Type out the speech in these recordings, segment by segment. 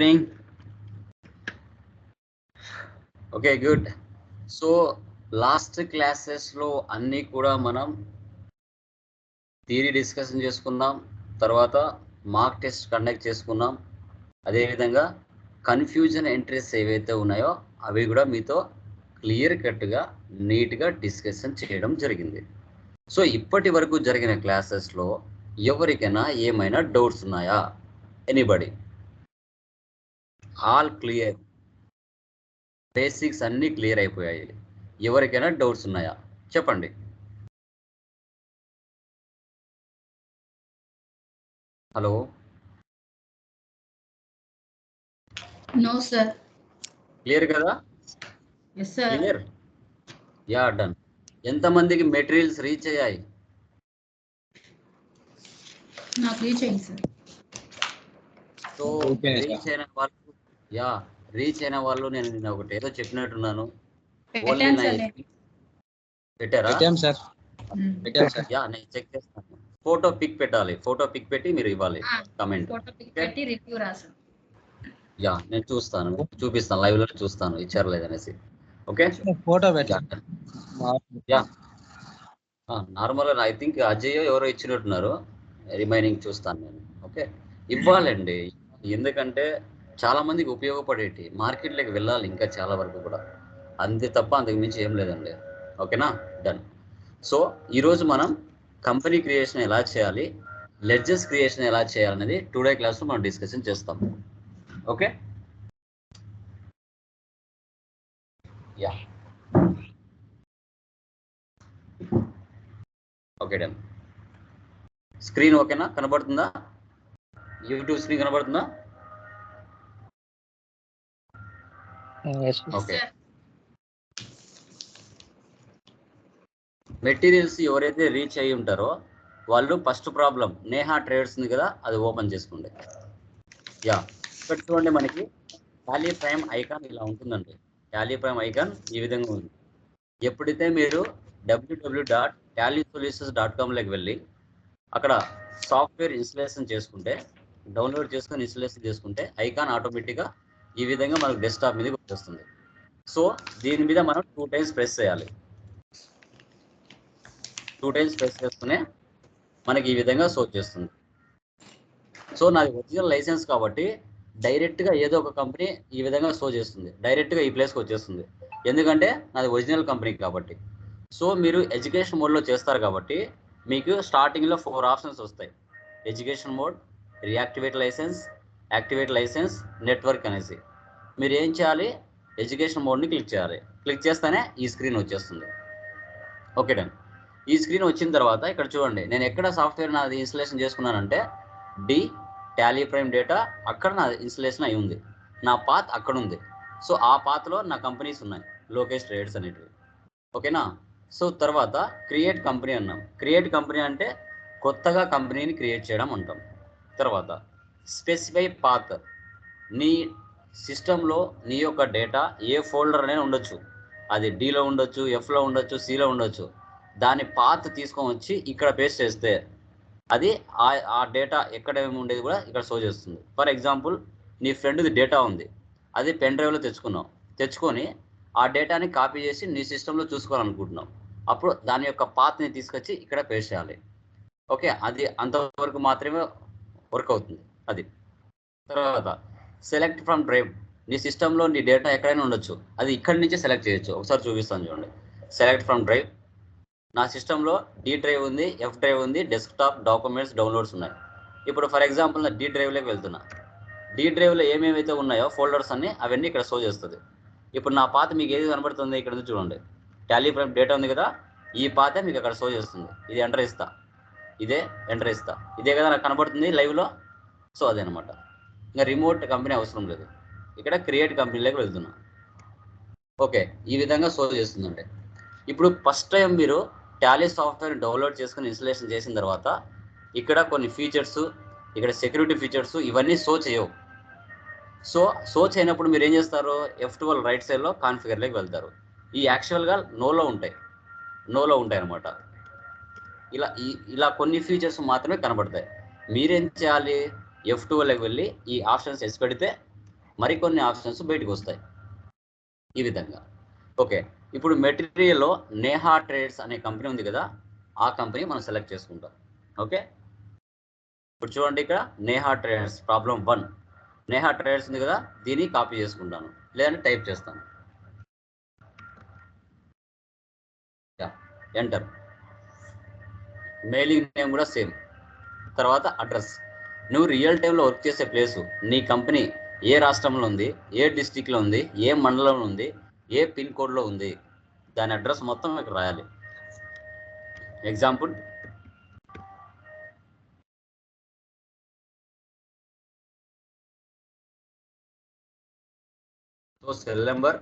Evening okay good so last క్లాసెస్లో అన్నీ కూడా మనం థియరీ డిస్కషన్ చేసుకుందాం. తర్వాత మార్క్ టెస్ట్ కండక్ట్ చేసుకున్నాం అదేవిధంగా కన్ఫ్యూజన్ ఎంట్రీస్ ఏవైతే ఉన్నాయో అవి కూడా మీతో క్లియర్ కట్గా నీట్గా డిస్కషన్ చేయడం జరిగింది. సో ఇప్పటి వరకు జరిగిన క్లాసెస్లో ఎవరికైనా ఏమైనా డౌట్స్ ఉన్నాయా? Anybody all clear. బేసిక్స్ అన్నీ క్లియర్ అయిపోయాయి. ఎవరికైనా డౌట్స్ ఉన్నాయా? చెప్పండి. హలో. No, sir. క్లియర్ కదా? Yes, sir. Clear? Yeah done. ఎంతమందికి మెటీరియల్స్ రీచ్ అయ్యాయి? నాకు రీచ్ అయింది సార్. సో. రీచ్ అయిన వాళ్ళు యా రీచ్ అయిన వాళ్ళు నేను నిన్న ఒకటి ఏదో చెప్పినట్టున్నాను. పెట్టారా? సార్. యా నేను చెక్ చేస్తాను. ఫోటో పిక్ పెట్టాలి. ఫోటో పిక్ పెట్టి మీరు ఇవ్వాలి కమెంట్. ఫోటో పిక్ పెట్టి రివ్యూ రాసాను. యా నేను చూస్తాను. చూపిస్తాను. లైవ్లో చూస్తాను. ఇచ్చారు లేదనేసి okay photo yeah. Normal I think Ajay ఎవరో ఇచ్చినట్టున్నారు. రిమైనింగ్ చూస్తాను నేను. ఓకే? ఇవ్వాలండి. ఎందుకంటే చాలా మందికి ఉపయోగపడేటి. మార్కెట్లోకి వెళ్ళాలి ఇంకా చాలా వరకు కూడా. అంతే తప్ప అంతకు మించి ఏం లేదండి. ఓకేనా? డన్. సో ఈరోజు మనం కంపెనీ క్రియేషన్ ఎలా చేయాలి లెడ్జెస్ క్రియేషన్ ఎలా చేయాలనేది టుడే క్లాస్లో మనం డిస్కషన్ చేస్తాం. Okay? Yeah. Okay done. Screen ఓకేనా? కనబడుతుందా? యూట్యూబ్ స్క్రీన్ కనబడుతుందా? Mm, ఓకే మెటీరియల్స్ ఎవరైతే రీచ్ అయ్యి ఉంటారో వాళ్ళు ఫస్ట్ ప్రాబ్లం నేహా ట్రేడ్స్ ఉంది కదా అది ఓపెన్ చేసుకోండి. యా ఇక్కడ చూడండి మనకి టాలీ ప్రైమ్ ఐకాన్ ఇలా ఉంటుందండి. టాలీ ప్రైమ్ ఐకాన్ ఈ విధంగా ఉంది. ఎప్పుడైతే మీరు W W dot Tally solutions dot కామ్లోకి వెళ్ళి అక్కడ సాఫ్ట్వేర్ ఇన్స్టలేషన్ చేసుకుంటే డౌన్లోడ్ చేసుకొని ఇన్స్టలేషన్ చేసుకుంటే ఐకాన్ ఆటోమేటిక్గా ఈ విధంగా మనకు డెస్క్టాప్ మీద వచ్చేస్తుంది. సో దీని మీద మనం టూ టైమ్స్ ప్రెస్ చేయాలి. టూ టైమ్స్ ప్రెస్ చేస్తూనే మనకి ఈ విధంగా షో చేస్తుంది. సో నాది ఒరిజినల్ లైసెన్స్ కాబట్టి డైరెక్ట్గా ఏదో ఒక కంపెనీ ఈ విధంగా షో చేస్తుంది. డైరెక్ట్గా ఈ ప్లేస్కి వచ్చేస్తుంది. ఎందుకంటే నాది ఒరిజినల్ కంపెనీ కాబట్టి. సో మీరు ఎడ్యుకేషన్ మోడ్లో చేస్తారు కాబట్టి మీకు స్టార్టింగ్లో ఫోర్ ఆప్షన్స్ వస్తాయి. Education mode reactivate license activate license network అనేసి. మీరు ఏం చేయాలి? ఎడ్యుకేషన్ మోడ్ని క్లిక్ చేయాలి. క్లిక్ చేస్తేనే ఈ స్క్రీన్ వచ్చేస్తుంది. Okay done. ఈ స్క్రీన్ వచ్చిన తర్వాత ఇక్కడ చూడండి నేను ఎక్కడ సాఫ్ట్వేర్ నాది ఇన్స్టలేషన్ చేసుకున్నానంటే డి టాలీ ప్రైమ్ డేటా అక్కడ నా ఇన్స్టలేషన్ అయి ఉంది. నా పాత్ అక్కడ ఉంది. సో ఆ పాత్లో నా కంపెనీస్ ఉన్నాయి. లోకేష్ ట్రేడ్స్ అనేటివి. ఓకేనా? సో తర్వాత క్రియేట్ కంపెనీ అన్నాం. క్రియేట్ కంపెనీ అంటే కొత్తగా కంపెనీని క్రియేట్ చేయడం అంటాం. తర్వాత స్పెసిఫై పాత్ నీ సిస్టంలో నీ యొక్క డేటా ఏ ఫోల్డర్ అనేది ఉండొచ్చు. అది డిలో ఉండొచ్చు ఎఫ్లో ఉండొచ్చు సిలో ఉండొచ్చు. దాని పాత్ తీసుకొని వచ్చి ఇక్కడ పేస్ట్ చేస్తే అది ఆ ఆ డేటా ఎక్కడ ఏమి ఉండేది కూడా ఇక్కడ షో చేస్తుంది. ఫర్ ఎగ్జాంపుల్ నీ ఫ్రెండ్ది డేటా ఉంది. అది పెన్ డ్రైవ్లో తెచ్చుకున్నావు. తెచ్చుకొని ఆ డేటాని కాపీ చేసి నీ సిస్టంలో చూసుకోవాలనుకుంటున్నావు. అప్పుడు దాని యొక్క పాత్ని తీసుకొచ్చి ఇక్కడ పేస్ట్ చేయాలి. ఓకే అది అంతవరకు మాత్రమే వర్క్ అవుతుంది. అది. తర్వాత సెలెక్ట్ ఫ్రమ్ డ్రైవ్ నీ సిస్టంలో నీ డేటా ఎక్కడైనా ఉండొచ్చు. అది ఇక్కడి నుంచే సెలెక్ట్ చేయొచ్చు. ఒకసారి చూపిస్తాను చూడండి. సెలెక్ట్ ఫ్రమ్ డ్రైవ్ నా సిస్టంలో డి డ్రైవ్ ఉంది ఎఫ్ డ్రైవ్ ఉంది డెస్క్టాప్ డాక్యుమెంట్స్ డౌన్లోడ్స్ ఉన్నాయి. ఇప్పుడు ఫర్ ఎగ్జాంపుల్ నా డి డ్రైవ్లోకి వెళ్తున్నా. డి డ్రైవ్లో ఏమేమైతే ఉన్నాయో ఫోల్డర్స్ అన్ని అవన్నీ ఇక్కడ షో చేస్తుంది. ఇప్పుడు నా పాత మీకు ఏది కనబడుతుంది ఇక్కడ చూడండి. టాలీ ప్రైమ్ డేటా ఉంది కదా ఈ పాతే మీకు అక్కడ షో చేస్తుంది. ఇది ఎంటర్ ఇస్తా ఇదే ఎంటర్ ఇస్తా ఇదే కదా నాకు కనబడుతుంది లైవ్లో సో అదనమాట. ఇంకా రిమోట్ కంపెనీ అవసరం లేదు. ఇక్కడ క్రియేట్ కంపెనీలోకి వెళ్తున్నా. ఓకే ఈ విధంగా సో చేస్తుందంటే. ఇప్పుడు ఫస్ట్ టైం మీరు టాలీ సాఫ్ట్వేర్ డౌన్లోడ్ చేసుకుని ఇన్స్టలేషన్ చేసిన తర్వాత ఇక్కడ కొన్ని ఫీచర్స్ ఇక్కడ సెక్యూరిటీ ఫీచర్స్ ఇవన్నీ సో చేయవు. సో షో చేయనప్పుడు మీరు ఏం చేస్తారు? ఎఫ్ ట్వెల్వ్ రైట్ సైడ్లో కాన్ఫిగర్లోకి వెళ్తారు. ఈ యాక్చువల్గా నోలో ఉంటాయి. నోలో ఉంటాయి అనమాట ఇలా ఇలా కొన్ని ఫీచర్స్ మాత్రమే కనబడతాయి. మీరేం చేయాలి? ఎఫ్ టూలోకి వెళ్ళి ఈ ఆప్షన్స్ ఎస్ పెడితే మరికొన్ని ఆప్షన్స్ బయటకు వస్తాయి. ఈ విధంగా. ఓకే. ఇప్పుడు మెటీరియల్లో నేహా ట్రేడ్స్ అనే కంపెనీ ఉంది కదా ఆ కంపెనీ మనం సెలెక్ట్ చేసుకుంటాం. ఓకే? ఇప్పుడు చూడండి ఇక్కడ Neha traders problem one. Neha traders ఉంది కదా దీన్ని కాపీ చేసుకుంటాను. లేదంటే టైప్ చేస్తాను. ఎంటర్. మెయిలింగ్ నేమ్ కూడా సేమ్. తర్వాత అడ్రస్. నువ్వు రియల్ టైంలో వర్క్ చేసే ప్లేసు నీ కంపెనీ ఏ రాష్ట్రంలో ఉంది ఏ డిస్టిక్లో ఉంది ఏ మండలంలో ఉంది ఏ పిన్ కోడ్లో ఉంది దాని అడ్రస్ మొత్తం ఇక్కడ రాయాలి. Example so cell number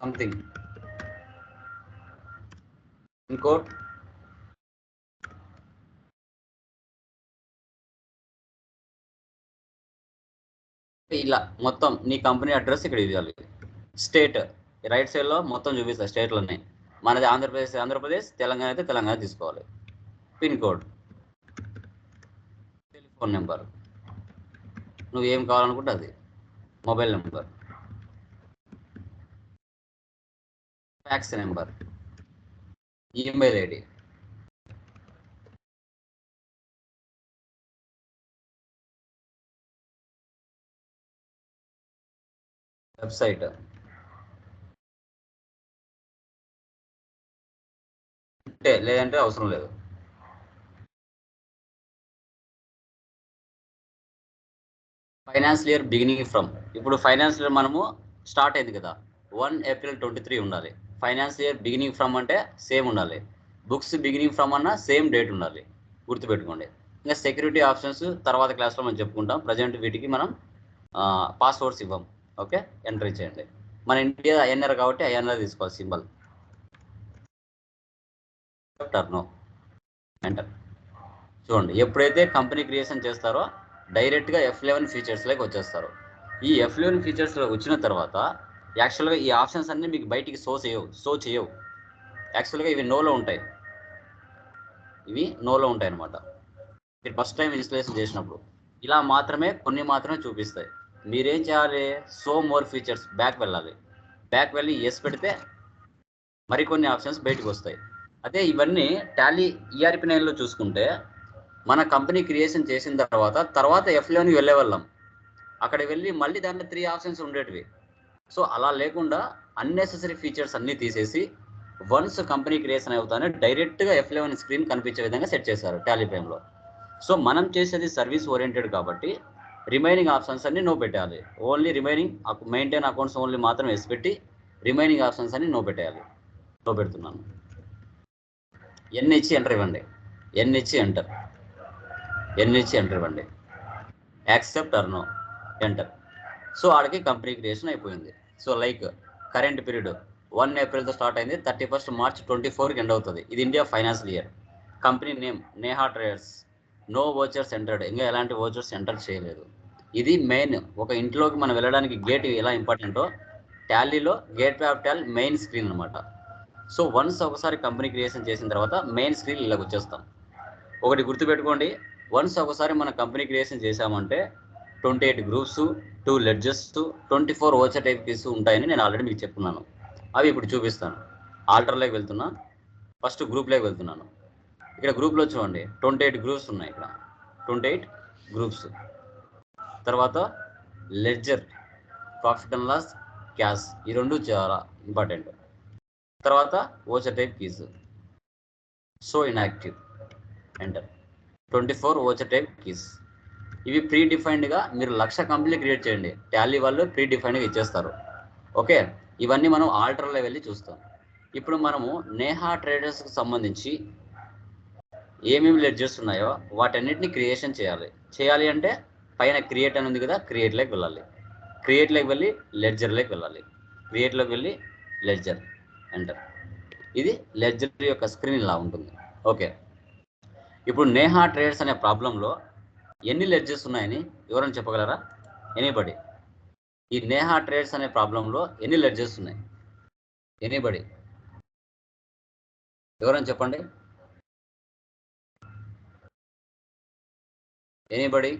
something pin code ఇలా మొత్తం నీ కంపెనీ అడ్రస్ ఇక్కడ ఇవ్వాలి. స్టేట్ రైట్ సైడ్లో మొత్తం చూపిస్తాయి స్టేట్లు ఉన్నాయి. మనది ఆంధ్రప్రదేశ్ ఆంధ్రప్రదేశ్ తెలంగాణ అయితే తెలంగాణ తీసుకోవాలి. Pin code. Telephone number. నువ్వు ఏం కావాలనుకుంటే అది. Mobile number. Fax number. Email ID. Website. అంటే లేదంటే అవసరం లేదు. Financial year beginning from. ఇప్పుడు ఫైనాన్షియల్ ఇయర్ మనము స్టార్ట్ అయింది కదా. వన్ ఏప్రిల్ ట్వంటీ త్రీ ఉండాలి. ఫైనాన్షియల్ ఇయర్ బిగినింగ్ ఫ్రమ్ అంటే సేమ్ ఉండాలి. బుక్స్ బిగినింగ్ ఫ్రమ్ అన్న సేమ్ డేట్ ఉండాలి. గుర్తుపెట్టుకోండి. ఇంకా సెక్యూరిటీ ఆప్షన్స్ తర్వాత క్లాస్లో మనం చెప్పుకుంటాం. ప్రజెంట్ వీటికి మనం పాస్వర్డ్స్ ఇవ్వం. ఓకే? ఎంట్రీ చేయండి. మన ఇండియా ఐఎన్ఆర్ కాబట్టి ఐఎన్ఆర్ తీసుకోవాలి సింబల్. టర్నో ఎంటర్ చూడండి ఎప్పుడైతే కంపెనీ క్రియేషన్ చేస్తారో డైరెక్ట్గా ఎఫ్ లెవెన్ ఫీచర్స్లోకి వచ్చేస్తారు. ఈ ఎఫ్ లెవెన్ ఫీచర్స్లో వచ్చిన తర్వాత యాక్చువల్గా ఈ ఆప్షన్స్ అన్నీ మీకు బయటికి సో చేయవు సో చేయవు. యాక్చువల్గా ఇవి నోలో ఉంటాయి. ఇవి నోలో ఉంటాయి అనమాట మీరు ఫస్ట్ టైం ఇన్స్టలేషన్ చేసినప్పుడు. ఇలా మాత్రమే కొన్ని మాత్రమే చూపిస్తాయి. మీరేం చేయాలి? సో మోర్ ఫీచర్స్ బ్యాక్ వెళ్ళాలి. బ్యాక్ వెళ్ళి ఎస్ పెడితే మరికొన్ని ఆప్షన్స్ బయటకు వస్తాయి. అదే ఇవన్నీ టాలీ ఈఆర్పి నైన్లో చూసుకుంటే మన కంపెనీ క్రియేషన్ చేసిన తర్వాత తర్వాత ఎఫ్ లెవెన్కి వెళ్ళే వాళ్ళం. అక్కడ వెళ్ళి మళ్ళీ దాంట్లో త్రీ ఆప్షన్స్ ఉండేటివి. సో అలా లేకుండా అన్నెసెసరీ ఫీచర్స్ అన్నీ తీసేసి వన్స్ కంపెనీ క్రియేషన్ అవుతానే డైరెక్ట్గా ఎఫ్ లెవెన్ స్క్రీన్ కనిపించే విధంగా సెట్ చేశారు టాలీ ఫ్రేమ్లో సో మనం చేసేది సర్వీస్ ఓరియంటెడ్ కాబట్టి రిమైనింగ్ ఆప్షన్స్ అన్ని నో పెట్టాలి only remaining maintain accounts only మాత్రం వేసి పెట్టి రిమైనింగ్ ఆప్షన్స్ అన్ని నో పెట్టేయాలి. నో పెడుతున్నాను. ఎన్ ఇచ్చి ఎంటర్ ఇవ్వండి. ఎన్హెచ్ ఇచ్చి ఎంటర్ ఎన్హెచ్ ఇచ్చి ఎంటర్ ఇవ్వండి. యాక్సెప్ట్ అర్నో ఎంటర్ సో ఆడికి కంపెనీ క్రియేషన్ అయిపోయింది. So like current period one ఏప్రిల్తో start అయింది. థర్టీ ఫస్ట్ మార్చ్ ట్వంటీ ఫోర్కి ఎండ్ అవుతుంది. ఇది India financial year company name Neha traders no vouchers entered ఇంకా ఎలాంటి ఓచర్స్ ఎంటర్ చేయలేదు. ఇది మెయిన్ ఒక ఇంట్లోకి మనం వెళ్ళడానికి గేట్ ఎలా ఇంపార్టెంటో టాలీలో gate of Tally main screen అనమాట సో వన్స్ ఒకసారి కంపెనీ క్రియేషన్ చేసిన తర్వాత మెయిన్ స్క్రీన్ ఇలా వచ్చేస్తాం. ఒకటి గుర్తుపెట్టుకోండి వన్స్ ఒకసారి మన కంపెనీ క్రియేషన్ చేశామంటే twenty eight groups two ledgers twenty four voucher type keys ఉంటాయని నేను ఆల్రెడీ మీకు చెప్తున్నాను. అవి ఇప్పుడు చూపిస్తాను. ఆల్టర్లోకి వెళ్తున్నా ఫస్ట్ గ్రూప్లోకి వెళ్తున్నాను. ఇక్కడ గ్రూప్లో చూడండి ట్వంటీ ఎయిట్ గ్రూప్స్ ఉన్నాయి ఇక్కడ. ట్వంటీ ఎయిట్ గ్రూప్స్ తర్వాత ledger profit and loss cash ఈ రెండు చాలా ఇంపార్టెంట్. తర్వాత voucher type keys. So inactive. Enter twenty four voucher type keys. ఇవి ప్రీ డిఫైన్డ్గా మీరు లక్ష కంపెనీ క్రియేట్ చేయండి. టాలీ వాళ్ళు ప్రీ డిఫైన్డ్గా ఇచ్చేస్తారు. ఓకే? ఇవన్నీ మనం ఆల్టర్లో వెళ్ళి చూస్తాం. ఇప్పుడు మనము నేహా ట్రేడర్స్కి సంబంధించి ఏమేమి లెడ్జర్స్ ఉన్నాయో వాటన్నిటిని క్రియేషన్ చేయాలి. చేయాలి అంటే పైన క్రియేట్ అని ఉంది కదా క్రియేట్లోకి వెళ్ళాలి. క్రియేట్లోకి వెళ్ళి లెడ్జర్లోకి వెళ్ళాలి. క్రియేట్లోకి వెళ్ళి లెడ్జర్ ఎంటర్ ఇది లెడ్జర్ యొక్క స్క్రీన్ ఇలా ఉంటుంది. ఓకే ఇప్పుడు నేహా ట్రేడర్స్ అనే ప్రాబ్లంలో ఎన్ని లెడ్జర్స్ ఉన్నాయని ఎవరైనా చెప్పగలరా? ఎనీబడి ఈ నేహా ట్రేడ్స్ అనే ప్రాబ్లంలో ఎన్ని లెడ్జెస్ ఉన్నాయి? ఎనీబడి ఎవరైనా చెప్పండి? ఎనీబడి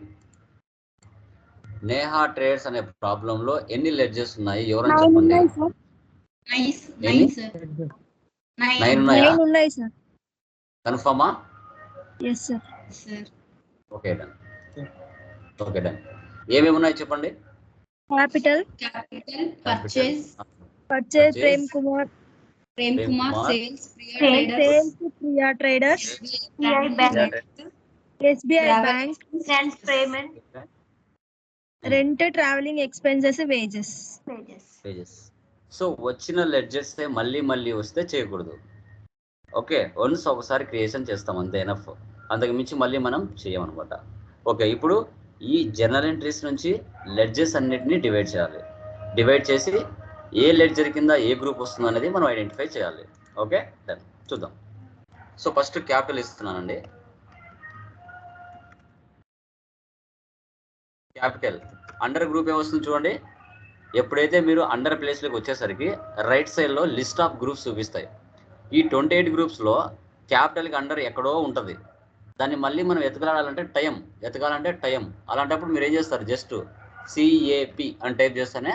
నేహా ట్రేడ్స్ అనే ప్రాబ్లంలో ఎన్ని లెడ్జెస్ ఉన్నాయి? ఎవరైనా చెప్పండి? నైన్ సార్ ఉన్నాయా? కన్ఫర్మా yes sir sir okay done okay done ఏమేమి ఉన్నాయి చెప్పండి? Capital capital purchase purchase. Prem Kumar Prem Kumar. Sales Priya traders sales Priya traders SBI bank. SBI bank payment rent travelling expenses wages. Pages so వచ్చిన ledgers మళ్ళీ మళ్ళీ వస్తే చేయకూడదు. Okay once ఒకసారి creation చేస్తాం అంతే ఎనఫ్. అంతకు మించి మళ్ళీ మనం చేయమన్నమాట ఓకే ఇప్పుడు ఈ జర్నల్ ఎంట్రీస్ నుంచి లెడ్జెస్ అన్నిటిని డివైడ్ చేయాలి. డివైడ్ చేసి ఏ లెడ్జర్ కింద ఏ గ్రూప్ వస్తుంది అనేది మనం ఐడెంటిఫై చేయాలి. Okay done. చూద్దాం. సో ఫస్ట్ క్యాపిటల్ ఇస్తున్నానండి. క్యాపిటల్ అండర్ గ్రూప్ ఏమొస్తుంది చూడండి. ఎప్పుడైతే మీరు అండర్ ప్లేస్లోకి వచ్చేసరికి రైట్ సైడ్లో లిస్ట్ ఆఫ్ గ్రూప్స్ చూపిస్తాయి. ఈ ట్వంటీ ఎయిట్ గ్రూప్స్లో క్యాపిటల్కి అండర్ ఎక్కడో ఉంటుంది. దాన్ని మళ్ళీ మనం ఎతకాలంటే టైం ఎతకాలంటే టైం అలాంటప్పుడు మీరు ఏం చేస్తారు? జస్ట్ సిఏపి అని టైప్ చేస్తేనే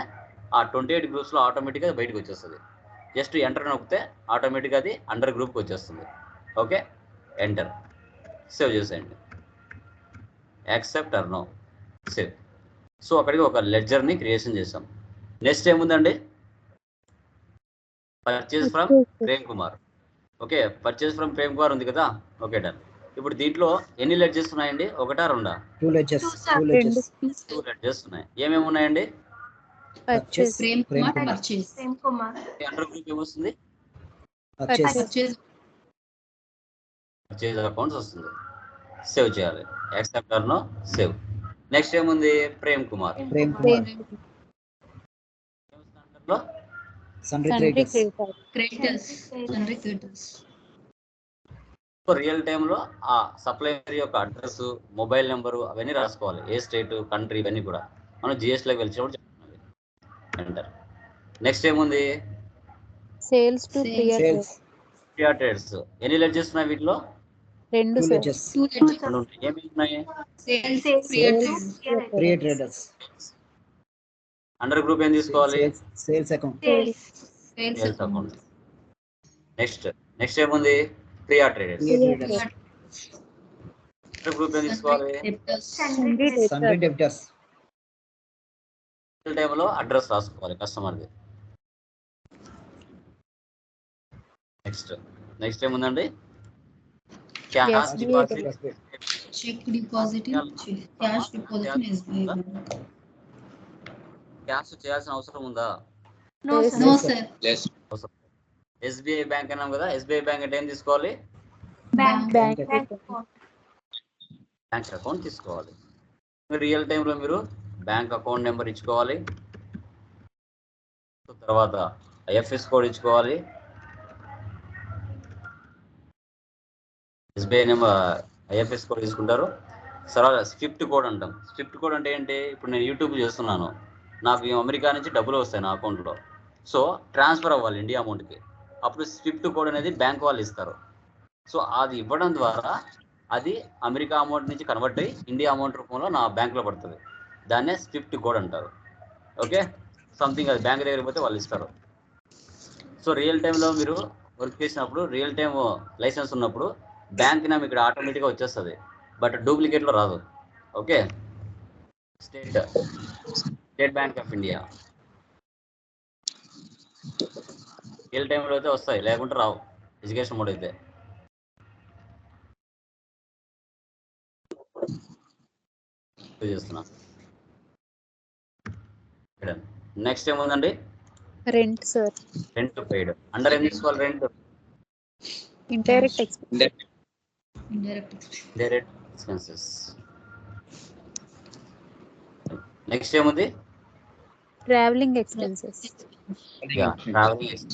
ఆ ట్వంటీ ఎయిట్ గ్రూప్స్లో ఆటోమేటిక్గా బయటకు వచ్చేస్తుంది. జస్ట్ ఎంటర్ నొక్కితే ఆటోమేటిక్గా అది అండర్ గ్రూప్కి వచ్చేస్తుంది. ఓకే ఎంటర్ సేవ్ చేసేయండి. Accept or no save so అక్కడికి ఒక లెడ్జర్ని క్రియేషన్ చేసాం నెక్స్ట్ ఏముందండి? Purchase from Prem Kumar okay purchase from Prem Kumar ఉంది కదా? ఓకే డన్ ఇప్పుడు దీంట్లో ఎన్ని లెడ్జెస్ ఉన్నాయండి? ఒకటా రెండా? Two ledgers. Two ledgers two ledgers ఉన్నాయి. ఏమేమి ఉన్నాయండి? Purchase Prem Prem Kumar Kumar purchase Prem Kumar under group ఏమొస్తుంది పర్చేజ్ పర్చేజ్ అకౌంట్స్ వస్తుంది. సేవ్ చేయాలి. యాక్సెప్ట్ నో సేవ్ నెక్స్ట్ ఏముంది? ప్రేమ్ కుమార్. ప్రేమ్ కుమార్. రియల్ టైంలో ఆ సప్లైయర్ యొక్క అడ్రస్ మొబైల్ నెంబరు అవన్నీ రాసుకోవాలి. ఏ స్టేట్ కంట్రీ ఇవన్నీ కూడా. మనం జిఎస్టీలోకి వెళ్ళినప్పుడు ఎంటర్ నెక్స్ట్ ఏముంది? సేల్స్ టు ఎన్ని లెడ్జెస్ ఉన్నాయి వీటిలో? రెండు. ట్రేడర్స్ అండర్ గ్రూప్ ఏం తీసుకోవాలి? Sales account sales account next next ఏముంది? ప్రియా ట్రేడర్స్ అండర్ గ్రూప్ ఏం తీసుకోవాలి? డెబ్టర్స్ రియల్ టైంలో అడ్రస్ రాసుకోవాలి కస్టమర్ది నెక్స్ట్ నెక్స్ట్ ఏముందండి? Cash Yes, deposit cheque deposit cash deposit SBI cash చేయాల్సిన అవసరం ఉందా? నో సార్ ఎస్బీఐ బ్యాంక్ అన్నాం కదా ఎస్బీఐ బ్యాంక్ అంటే ఏం తీసుకోవాలి? బ్యాంక్ అకౌంట్ తీసుకోవాలి. రియల్ టైంలో మీరు బ్యాంక్ అకౌంట్ నెంబర్ ఇచ్చుకోవాలి. తర్వాత ఐఎఫ్ఎస్ కోడ్ ఇచ్చుకోవాలి. ఎస్బీఐ నెంబర్ ఐఎఫ్ఎస్ కోడ్ తీసుకుంటారు. సరే స్విఫ్ట్ కోడ్ అంటాం. స్విఫ్ట్ కోడ్ అంటే ఏంటి? ఇప్పుడు నేను యూట్యూబ్ చేస్తున్నాను. నాకు అమెరికా నుంచి డబ్బులు వస్తాయి నా అకౌంట్లో. సో ట్రాన్స్ఫర్ అవ్వాలి ఇండియా అమౌంట్కి. అప్పుడు స్విఫ్ట్ కోడ్ అనేది బ్యాంక్ వాళ్ళు ఇస్తారు. సో అది ఇవ్వడం ద్వారా అది అమెరికా అమౌంట్ నుంచి కన్వర్ట్ అయ్యి ఇండియా అమౌంట్ రూపంలో నా బ్యాంక్లో పడుతుంది. దాన్నే స్విఫ్ట్ కోడ్ అంటారు. ఓకే? సంథింగ్ అది బ్యాంక్ దగ్గరికి పోతే వాళ్ళు ఇస్తారు. సో రియల్ టైంలో మీరు వర్క్ చేసినప్పుడు రియల్ టైం లైసెన్స్ ఉన్నప్పుడు బ్యాంక్ నేమ్ ఇక్కడ ఆటోమేటిక్గా వచ్చేస్తుంది. బట్ డూప్లికేట్లో రాదు. Okay? State state bank of India. Real టైంలో అయితే వస్తాయి. లేకుంటే రావు. ఎడ్యుకేషన్ మోడ్ అయితే. చేస్తున్నా. నెక్స్ట్ ఏముందండి? Rent sir rent paid under ఏం తీసుకోవాలి rent indirect expense indirect direct expenses next ఏముంది travelling expenses yeah travelling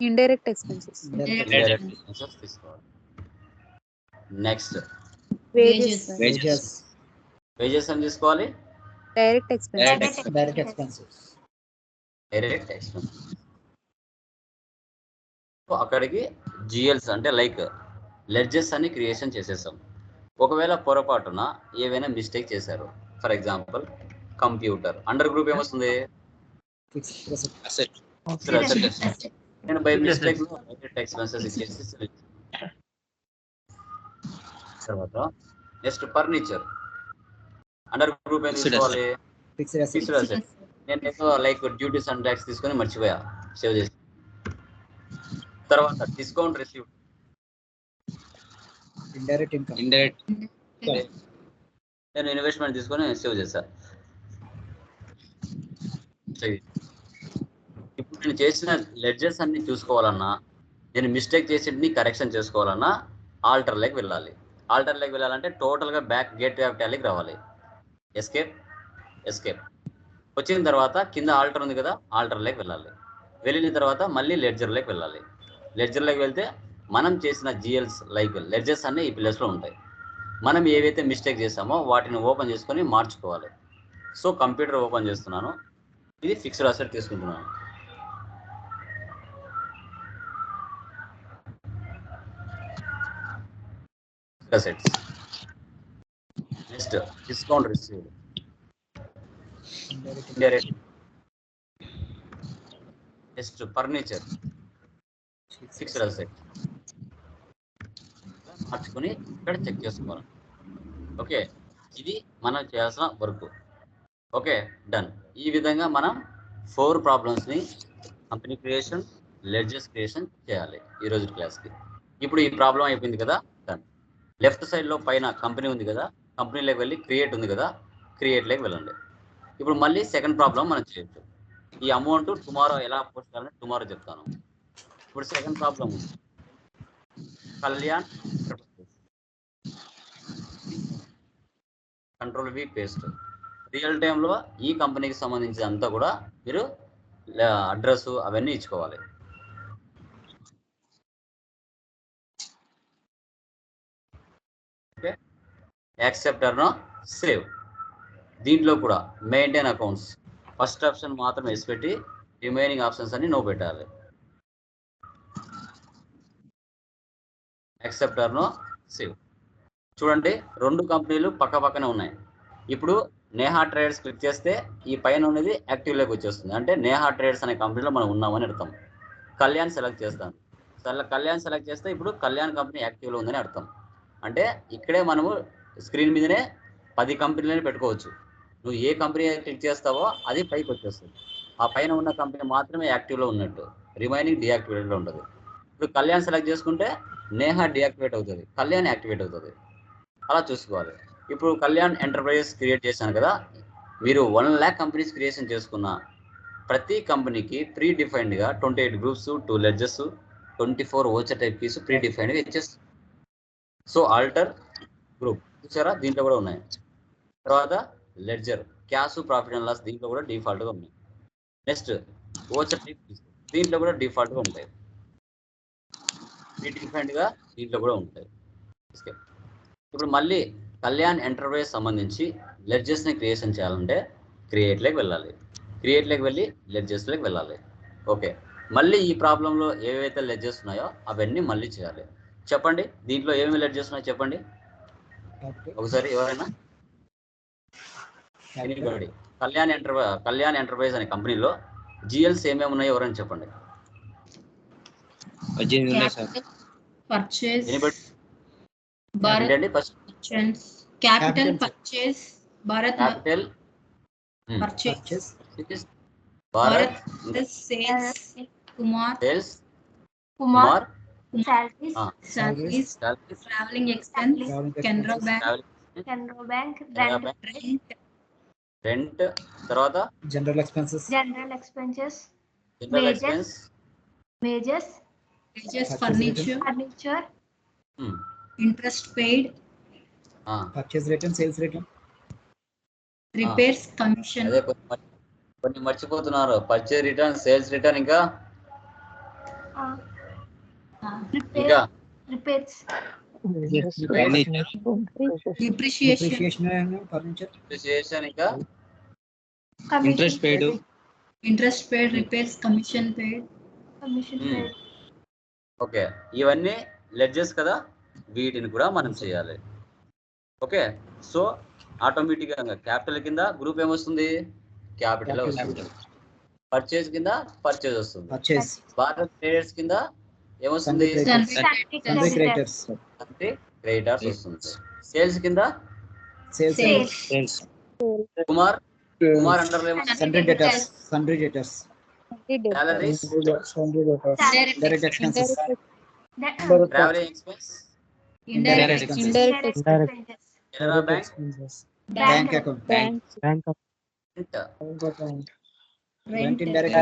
indirect expenses indirect expenses తీసుకోవాలి నెక్స్ట్ వేజెస్ వేజెస్ వేజెస్ ఏం తీసుకోవాలి direct expenses direct expenses direct expense so అక్కడికి GLs అంటే like ledgers అని creation చేసేసాం. ఒకవేళ పొరపాటున ఏవైనా మిస్టేక్ చేశారు for example computer under group ఏమొస్తుంది? ఫిక్స్ అసెట్ నేను బై మిస్టేక్ ఎక్స్పెన్సెస్ ఇచ్చేసి. తర్వాత నెక్స్ట్ ఫర్నిచర్. అండర్ గ్రూప్ ఏం తీసుకోవాలి? ఫిక్స్ ఫిక్స్డ్ అసెట్ నేను లైక్ డ్యూటీస్ అండ్ ట్యాక్స్ తీసుకొని మర్చిపోయా. సేవ్ చేసి. తర్వాత discount receive indirect income indirect నేను ఇన్వెస్ట్మెంట్ తీసుకొని సేవ్ చేశా చెయ్యి. ఇప్పుడు నేను చేసిన లెడ్జెస్ అన్ని చూసుకోవాలన్నా నేను మిస్టేక్ చేసింటిని కరెక్షన్ చేసుకోవాలన్నా ఆల్టర్ లెక్ వెళ్ళాలి. ఆల్టర్ లెక్ వెళ్ళాలంటే టోటల్గా బ్యాక్ గేట్ ఆఫ్ టాలీకి రావాలి. ఎస్కేప్ ఎస్కేప్ వచ్చిన తర్వాత కింద ఆల్టర్ ఉంది కదా ఆల్టర్ లెక్ వెళ్ళాలి. వెళ్ళిన తర్వాత మళ్ళీ లెడ్జర్ లెక్ వెళ్ళాలి. లెడ్జర్లోకి వెళ్తే మనం చేసిన జిఎల్స్ లైక్ లెడ్జర్స్ అన్ని ఈ ప్లేస్లో ఉంటాయి. మనం ఏవైతే మిస్టేక్ చేసామో వాటిని ఓపెన్ చేసుకొని మార్చుకోవాలి. సో కంప్యూటర్ ఓపెన్ చేస్తున్నాను. ఇది ఫిక్స్డ్ అసెట్ తీసుకుంటున్నాను. Assets next discount received next furniture fix asset మార్చుకొని ఇక్కడ చెక్ చేసుకోవాలి. ఓకే ఇది మనం చేయాల్సిన వర్క్ ఓకే డన్ ఈ విధంగా మనం ఫోర్ ప్రాబ్లమ్స్ని కంపెనీ క్రియేషన్ లెడ్జెస్ క్రియేషన్ చేయాలి ఈ రోజు క్లాస్కి ఇప్పుడు ఈ ప్రాబ్లం అయిపోయింది కదా డన్ లెఫ్ట్ సైడ్లో పైన కంపెనీ ఉంది కదా కంపెనీలోకి వెళ్ళి క్రియేట్ ఉంది కదా క్రియేట్లోకి వెళ్ళండి. ఇప్పుడు మళ్ళీ సెకండ్ ప్రాబ్లం మనం చేయొచ్చు. ఈ అమౌంట్ టుమారో ఎలా పోస్ట్ చేయాలని టుమారో చెప్తాను. ఇప్పుడు సెకండ్ ప్రాబ్లం ఉంది Kalyan control V paste real టైంలో ఈ కంపెనీకి సంబంధించి అంతా కూడా మీరు అడ్రస్ అవన్నీ ఇచ్చుకోవాలి. ఓకే యాక్సెప్టర్ను సేవ్ దీంట్లో కూడా మెయింటైన్ అకౌంట్స్ ఫస్ట్ ఆప్షన్ మాత్రం వేసి పెట్టి రిమైనింగ్ ఆప్షన్స్ అన్ని నో పెట్టాలి. యాక్సెప్టర్ను సేవ్ చూడండి రెండు కంపెనీలు పక్క పక్కనే ఉన్నాయి. ఇప్పుడు నేహా ట్రేడర్స్ క్లిక్ చేస్తే ఈ పైన ఉన్నది యాక్టివ్లోకి వచ్చేస్తుంది. అంటే నేహా ట్రేడర్స్ అనే కంపెనీలో మనం ఉన్నామని అర్థం. కళ్యాణ్ సెలెక్ట్ చేస్తాను సరే కళ్యాణ్ సెలెక్ట్ చేస్తే ఇప్పుడు కళ్యాణ్ కంపెనీ యాక్టివ్లో ఉందని అర్థం. అంటే ఇక్కడే మనము స్క్రీన్ మీదనే పది కంపెనీలని పెట్టుకోవచ్చు. నువ్వు ఏ కంపెనీ క్లిక్ చేస్తావో అది పైకి వచ్చేస్తుంది. ఆ పైన ఉన్న కంపెనీ మాత్రమే యాక్టివ్లో ఉన్నట్టు. రిమైనింగ్ డియాక్టివేటెడ్లో ఉంటుంది ఇప్పుడు కళ్యాణ్ సెలెక్ట్ చేసుకుంటే నేహా డియాక్టివేట్ అవుతుంది కళ్యాణ్ యాక్టివేట్ అవుతుంది. అలా చూసుకోవాలి. ఇప్పుడు కళ్యాణ్ ఎంటర్ప్రైజెస్ క్రియేట్ చేశాను కదా మీరు వన్ ల్యాక్ కంపెనీస్ క్రియేషన్ చేసుకున్న ప్రతి కంపెనీకి pre డిఫైన్డ్గా twenty eight groups two ledgers twenty four voucher type keys pre డిఫైన్డ్గా ఇచ్చేస్తుంది సో ఆల్టర్ గ్రూప్ చూసారా? దీంట్లో కూడా ఉన్నాయి. తర్వాత ledger cash profit and loss దీంట్లో కూడా డిఫాల్ట్గా ఉన్నాయి. నెక్స్ట్ ఓచర్ టైప్ దీంట్లో కూడా డిఫాల్ట్గా ఉంటాయి. ప్రీ డిఫైన్డ్గా దీంట్లో కూడా ఉంటాయి. ఓకే ఇప్పుడు మళ్ళీ కళ్యాణ్ ఎంటర్ప్రైజ్ సంబంధించి లెడ్జెస్ని క్రియేషన్ చేయాలంటే క్రియేట్లోకి వెళ్ళాలి. క్రియేట్లోకి వెళ్ళి లెడ్జెస్లోకి వెళ్ళాలి. ఓకే మళ్ళీ ఈ ప్రాబ్లంలో ఏవైతే లెడ్జెస్ ఉన్నాయో అవన్నీ మళ్ళీ చేయాలి. చెప్పండి దీంట్లో ఏమేమి లెడ్జెస్ ఉన్నాయో చెప్పండి? ఒకసారి ఎవరైనా. కళ్యాణ్ ఎంటర్ కళ్యాణ్ ఎంటర్ప్రైజ్ అనే కంపెనీలో జిఎల్స్ ఏమేమి ఉన్నాయో ఎవరైనా చెప్పండి. పద్దెనిమిది ఉన్నాయి సార్ పర్చేస్ ఎనీబడి భారత్ ఏంటండి first merchants capital Capital. Purchase Bharat capital purchase Bharat Bharat sales Kumar sales Kumar Kumar salaries Ah. Service salaries, travelling expense Canara bank travel, Canara bank Canara rent Bank, rent rent తర్వాత general expenses general expenses general Wages. Expense wages wages Purchase furniture furniture interest paid purchase return sales return repairs commission అదే కొన్ని మర్చి- కొన్ని మర్చిపోతున్నారు. Purchase return sales return ఇంకా? ఇంకా? Repairs interest paid interest paid repairs commission paid commission Hmm. Paid okay. ఇవన్నీ ledges కదా వీటిని కూడా మనం చేయాలి. ఓకే. సో ఆటోమేటిక్గా క్యాపిటల్ కింద గ్రూప్ ఏమొస్తుంది క్యాపిటల్ వస్తుంది. పర్చేజ్ కింద పర్చేజ్ వస్తుంది. భారత్ ట్రేడర్స్ కింద ఏమొస్తుంది క్రియేటర్స్ అంటే క్రెడిటార్స్ వస్తుంది. సేల్స్ కింద? Sales Sales. Sales Kumar Kumar under salaries direct expenses travelling expense Indirect Direct expenses. Indirect expenses. Canara bank bank account bank rent Rent. Indirect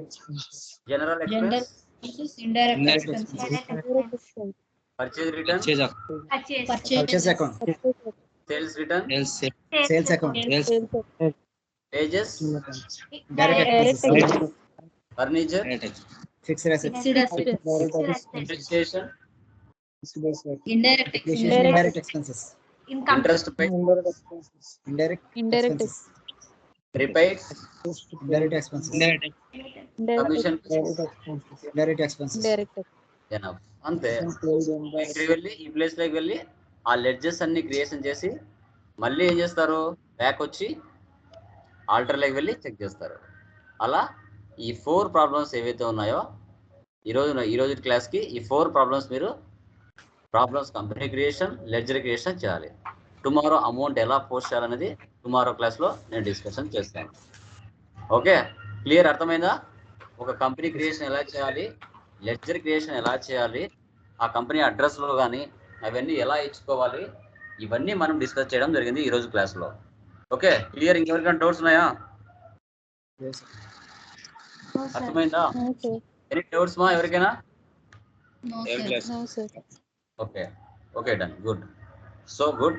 expense. General General expense expenses. Indirect expenses. Direct expense. Return purchase Purchase. Purchase account sales return sales sales expenses furniture fixed assets Fixed assets. Depreciation Indirect depreciation expenses. Indirect expenses Income. Interest pay indirect indirect expenses repairs indirect expenses commission indirect expenses indirect enough అంతే. ఇక్కడికి వెళ్ళి ఈ ప్లేస్లోకి వెళ్ళి ఆ ledges అన్ని creation చేసి మళ్ళీ ఏం చేస్తారు? బ్యాక్ వచ్చి ఆల్టర్లోకి వెళ్ళి చెక్ చేస్తారు. అలా ఈ ఫోర్ ప్రాబ్లమ్స్ ఏవైతే ఉన్నాయో ఈరోజు ఈరోజు క్లాస్కి ఈ ఫోర్ ప్రాబ్లమ్స్ మీరు problems company creation ledger creation చేయాలి. టుమారో అమౌంట్ ఎలా పోస్ట్ చేయాలనేది టుమారో క్లాస్లో నేను డిస్కషన్ చేస్తాను. ఓకే? క్లియర్ అర్థమైందా? ఒక కంపెనీ క్రియేషన్ ఎలా చేయాలి లెడ్జర్ క్రియేషన్ ఎలా చేయాలి ఆ కంపెనీ అడ్రస్లో కానీ అవన్నీ ఎలా ఇచ్చుకోవాలి ఇవన్నీ మనం డిస్కస్ చేయడం జరిగింది ఈరోజు క్లాస్లో. ఓకే క్లియర్ ఇంకెవరికైనా డౌట్స్ ఉన్నాయా. అర్థమైందా? ఎనీ డౌట్స్ మా ఎవరికైనా? Okay okay done good so good